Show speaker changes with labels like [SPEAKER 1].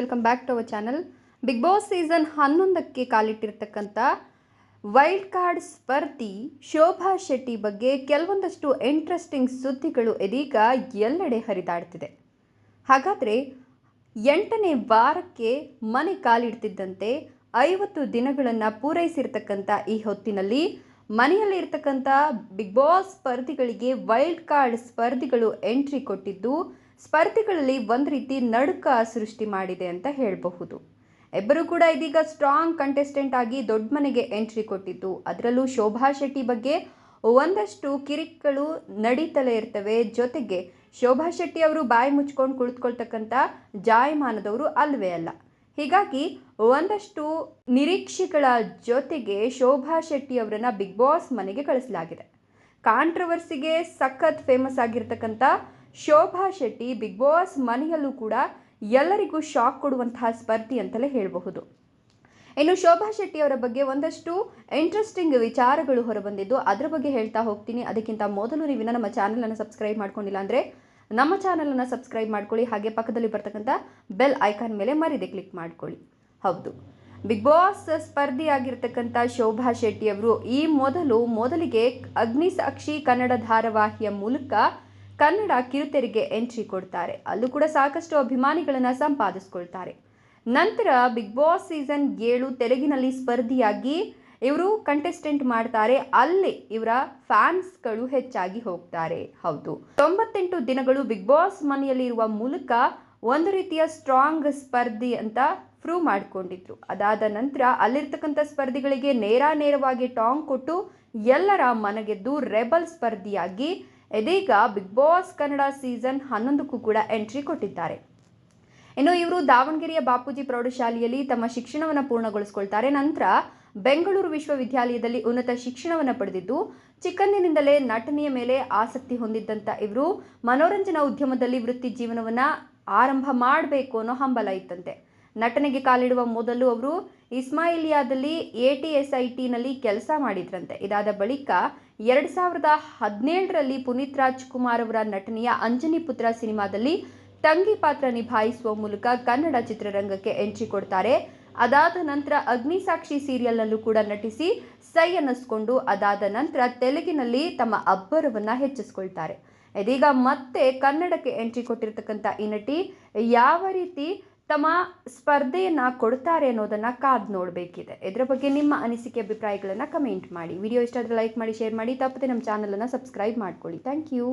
[SPEAKER 1] Welcome back to our channel Bigg Boss season ಹನ್ನೊಂದಕ್ಕೆ ಕಾಲಿಟ್ಟಿರ್ತಕ್ಕಂಥ wild card ಸ್ಪರ್ಧಿ ಶೋಭಾ ಶೆಟ್ಟಿ ಬಗ್ಗೆ ಕೆಲವೊಂದಷ್ಟು ಇಂಟ್ರೆಸ್ಟಿಂಗ್ ಸುದ್ದಿಗಳು ಇದೀಗ ಎಲ್ಲೆಡೆ ಹರಿದಾಡ್ತಿದೆ. ಹಾಗಾದರೆ ಎಂಟನೇ ವಾರಕ್ಕೆ ಮನೆ ಕಾಲಿಡ್ತಿದ್ದಂತೆ ಐವತ್ತು ದಿನಗಳನ್ನು ಪೂರೈಸಿರ್ತಕ್ಕಂಥ ಈ ಹೊತ್ತಿನಲ್ಲಿ ಮನೆಯಲ್ಲಿ ಇರ್ತಕ್ಕಂಥ ಬಿಗ್ ಬಾಸ್ ಸ್ಪರ್ಧಿಗಳಿಗೆ ವೈಲ್ಡ್ ಕಾರ್ಡ್ ಸ್ಪರ್ಧಿಗಳು ಎಂಟ್ರಿ ಕೊಟ್ಟಿದ್ದು ಸ್ಪರ್ಧಿಗಳಲ್ಲಿ ಒಂದು ರೀತಿ ನಡುಕ ಸೃಷ್ಟಿ ಮಾಡಿದೆ ಅಂತ ಹೇಳಬಹುದು. ಇಬ್ಬರು ಕೂಡ ಇದೀಗ ಸ್ಟ್ರಾಂಗ್ ಕಂಟೆಸ್ಟೆಂಟ್ ಆಗಿ ದೊಡ್ಡ ಮನೆಗೆ ಎಂಟ್ರಿ ಕೊಟ್ಟಿದ್ದು. ಅದರಲ್ಲೂ ಶೋಭಾ ಶೆಟ್ಟಿ ಬಗ್ಗೆ ಒಂದಷ್ಟು ಕಿರಿಕ್ಗಳು ನಡೀತಲೇ ಇರ್ತವೆ. ಜೊತೆಗೆ ಶೋಭಾ ಶೆಟ್ಟಿ ಅವರು ಬಾಯಿ ಮುಚ್ಕೊಂಡು ಕುಳಿತುಕೊಳ್ತಕ್ಕಂಥ ಜಾಯಮಾನದವರು ಅಲ್ವೇ ಅಲ್ಲ. ಹೀಗಾಗಿ ಒಂದಷ್ಟು ನಿರೀಕ್ಷೆಗಳ ಜೊತೆಗೆ ಶೋಭಾ ಶೆಟ್ಟಿ ಅವರನ್ನ ಬಿಗ್ ಬಾಸ್ ಮನೆಗೆ ಕಳಿಸಲಾಗಿದೆ. ಕಾಂಟ್ರವರ್ಸಿಗೆ ಸಖತ್ ಫೇಮಸ್ ಆಗಿರ್ತಕ್ಕಂಥ ಶೋಭಾ ಶೆಟ್ಟಿ, ಬಿಗ್ ಬಾಸ್ ಮನೆಯಲ್ಲೂ ಕೂಡ ಎಲ್ಲರಿಗೂ ಶಾಕ್ ಕೊಡುವಂತಹ ಸ್ಪರ್ಧಿ ಅಂತಲೇ ಹೇಳಬಹುದು. ಇನ್ನು ಶೋಭಾ ಶೆಟ್ಟಿ ಅವರ ಬಗ್ಗೆ ಒಂದಷ್ಟು ಇಂಟ್ರೆಸ್ಟಿಂಗ್ ವಿಚಾರಗಳು ಹೊರಬಂದಿದ್ದು ಅದರ ಬಗ್ಗೆ ಹೇಳ್ತಾ ಹೋಗ್ತೀನಿ. ಅದಕ್ಕಿಂತ ಮೊದಲು ನೀವು ಇನ್ನೂ ನಮ್ಮ ಚಾನಲನ್ನು ಸಬ್ಸ್ಕ್ರೈಬ್ ಮಾಡ್ಕೊಂಡಿಲ್ಲ ಅಂದರೆ ನಮ್ಮ ಚಾನಲನ್ನು ಸಬ್ಸ್ಕ್ರೈಬ್ ಮಾಡ್ಕೊಳ್ಳಿ. ಹಾಗೆ ಪಕ್ಕದಲ್ಲಿ ಬರ್ತಕ್ಕಂಥ ಬೆಲ್ ಐಕಾನ್ ಮೇಲೆ ಮರಿದೆ ಕ್ಲಿಕ್ ಮಾಡ್ಕೊಳ್ಳಿ. ಹೌದು. ಬಿಗ್ ಬಾಸ್ ಸ್ಪರ್ಧಿ ಸ್ಪರ್ಧಿಯಾಗಿರ್ತಕ್ಕಂಥ ಶೋಭಾ ಶೆಟ್ಟಿಯವರು ಈ ಮೊದಲು ಮೊದಲಿಗೆ ಅಗ್ನಿಸಾಕ್ಷಿ ಕನ್ನಡ ಧಾರಾವಾಹಿಯ ಮೂಲಕ ಕನ್ನಡ ಕಿರುತೆರೆಗೆ ಎಂಟ್ರಿ ಕೊಡ್ತಾರೆ. ಅಲ್ಲೂ ಕೂಡ ಸಾಕಷ್ಟು ಅಭಿಮಾನಿಗಳನ್ನು ಸಂಪಾದಿಸ್ಕೊಳ್ತಾರೆ. ನಂತರ ಬಿಗ್ ಬಾಸ್ ಸೀಸನ್ ಏಳು ತೆಲುಗಿನಲ್ಲಿ ಸ್ಪರ್ಧಿಯಾಗಿ ಇವರು ಕಂಟೆಸ್ಟೆಂಟ್ ಮಾಡ್ತಾರೆ. ಅಲ್ಲಿ ಇವರ ಫ್ಯಾನ್ಸ್ಗಳು ಹೆಚ್ಚಾಗಿ ಹೋಗ್ತಾರೆ. ಹೌದು. ತೊಂಬತ್ತೆಂಟು ದಿನಗಳು ಬಿಗ್ ಬಾಸ್ ಮನೆಯಲ್ಲಿ ಇರುವ ಮೂಲಕ ಒಂದು ರೀತಿಯ ಸ್ಟ್ರಾಂಗ್ ಸ್ಪರ್ಧಿ ಅಂತ ಪ್ರೂವ್ ಮಾಡಿಕೊಂಡಿದ್ರು. ಅದಾದ ನಂತರ ಅಲ್ಲಿರ್ತಕ್ಕಂಥ ಸ್ಪರ್ಧಿಗಳಿಗೆ ನೇರ ನೇರವಾಗಿ ಟಾಂಗ್ ಕೊಟ್ಟು ಎಲ್ಲರ ಮನಗೆದ್ದು ರೆಬಲ್ ಸ್ಪರ್ಧಿಯಾಗಿ ಇದೀಗ ಬಿಗ್ ಬಾಸ್ ಕನ್ನಡ ಸೀಸನ್ ಹನ್ನೊಂದಕ್ಕೂ ಕೂಡ ಎಂಟ್ರಿ ಕೊಟ್ಟಿದ್ದಾರೆ. ಇನ್ನು ಇವರು ದಾವಣಗೆರೆಯ ಬಾಪೂಜಿ ಪ್ರೌಢಶಾಲೆಯಲ್ಲಿ ತಮ್ಮ ಶಿಕ್ಷಣವನ್ನು ಪೂರ್ಣಗೊಳಿಸ್ಕೊಳ್ತಾರೆ. ನಂತರ ಬೆಂಗಳೂರು ವಿಶ್ವವಿದ್ಯಾಲಯದಲ್ಲಿ ಉನ್ನತ ಶಿಕ್ಷಣವನ್ನು ಪಡೆದಿದ್ದು, ಚಿಕ್ಕಂದಿನಿಂದಲೇ ನಟನೆಯ ಮೇಲೆ ಆಸಕ್ತಿ ಹೊಂದಿದ್ದಂಥ ಇವರು ಮನೋರಂಜನಾ ಉದ್ಯಮದಲ್ಲಿ ವೃತ್ತಿ ಜೀವನವನ್ನು ಆರಂಭ ಮಾಡಬೇಕು ಅನ್ನೋ ಹಂಬಲ ಇತ್ತಂತೆ. ನಟನೆಗೆ ಕಾಲಿಡುವ ಮೊದಲು ಅವರು ಇಸ್ಮಾಯಿಲಿಯಾದಲ್ಲಿ ಎ ಟಿ ಎಸ್ ಐ ಟಿನಲ್ಲಿ ಕೆಲಸ ಮಾಡಿದ್ರಂತೆ. ಇದಾದ ಬಳಿಕ ಎರಡು ಸಾವಿರದ ಹದಿನೇಳರಲ್ಲಿ ಪುನೀತ್ ರಾಜ್ಕುಮಾರ್ ಅವರ ನಟನೆಯ ಅಂಜನಿ ಪುತ್ರ ಸಿನಿಮಾದಲ್ಲಿ ತಂಗಿ ಪಾತ್ರ ನಿಭಾಯಿಸುವ ಮೂಲಕ ಕನ್ನಡ ಚಿತ್ರರಂಗಕ್ಕೆ ಎಂಟ್ರಿ ಕೊಡ್ತಾರೆ. ಅದಾದ ನಂತರ ಅಗ್ನಿಸಾಕ್ಷಿ ಸೀರಿಯಲ್ನಲ್ಲೂ ಕೂಡ ನಟಿಸಿ ಸೈ ಅನ್ನಿಸ್ಕೊಂಡು, ಅದಾದ ನಂತರ ತೆಲುಗಿನಲ್ಲಿ ತಮ್ಮ ಅಬ್ಬರವನ್ನು ಹೆಚ್ಚಿಸ್ಕೊಳ್ತಾರೆ. ಇದೀಗ ಮತ್ತೆ ಕನ್ನಡಕ್ಕೆ ಎಂಟ್ರಿ ಕೊಟ್ಟಿರ್ತಕ್ಕಂಥ ಈ ನಟಿ ಯಾವ ರೀತಿ ತಮ್ಮ ಸ್ಪರ್ಧೆಯನ್ನು ಕೊಡ್ತಾರೆ ಅನ್ನೋದನ್ನು ಕಾದು ನೋಡಬೇಕಿದೆ. ಇದರ ಬಗ್ಗೆ ನಿಮ್ಮ ಅನಿಸಿಕೆ, ಅಭಿಪ್ರಾಯಗಳನ್ನು ಕಮೆಂಟ್ ಮಾಡಿ. ವಿಡಿಯೋ ಇಷ್ಟ ಆದರೆ ಲೈಕ್ ಮಾಡಿ ಶೇರ್ ಮಾಡಿ. ತಪ್ಪದೆ ನಮ್ಮ ಚಾನಲನ್ನು ಸಬ್ಸ್ಕ್ರೈಬ್ ಮಾಡ್ಕೊಳ್ಳಿ. Thank you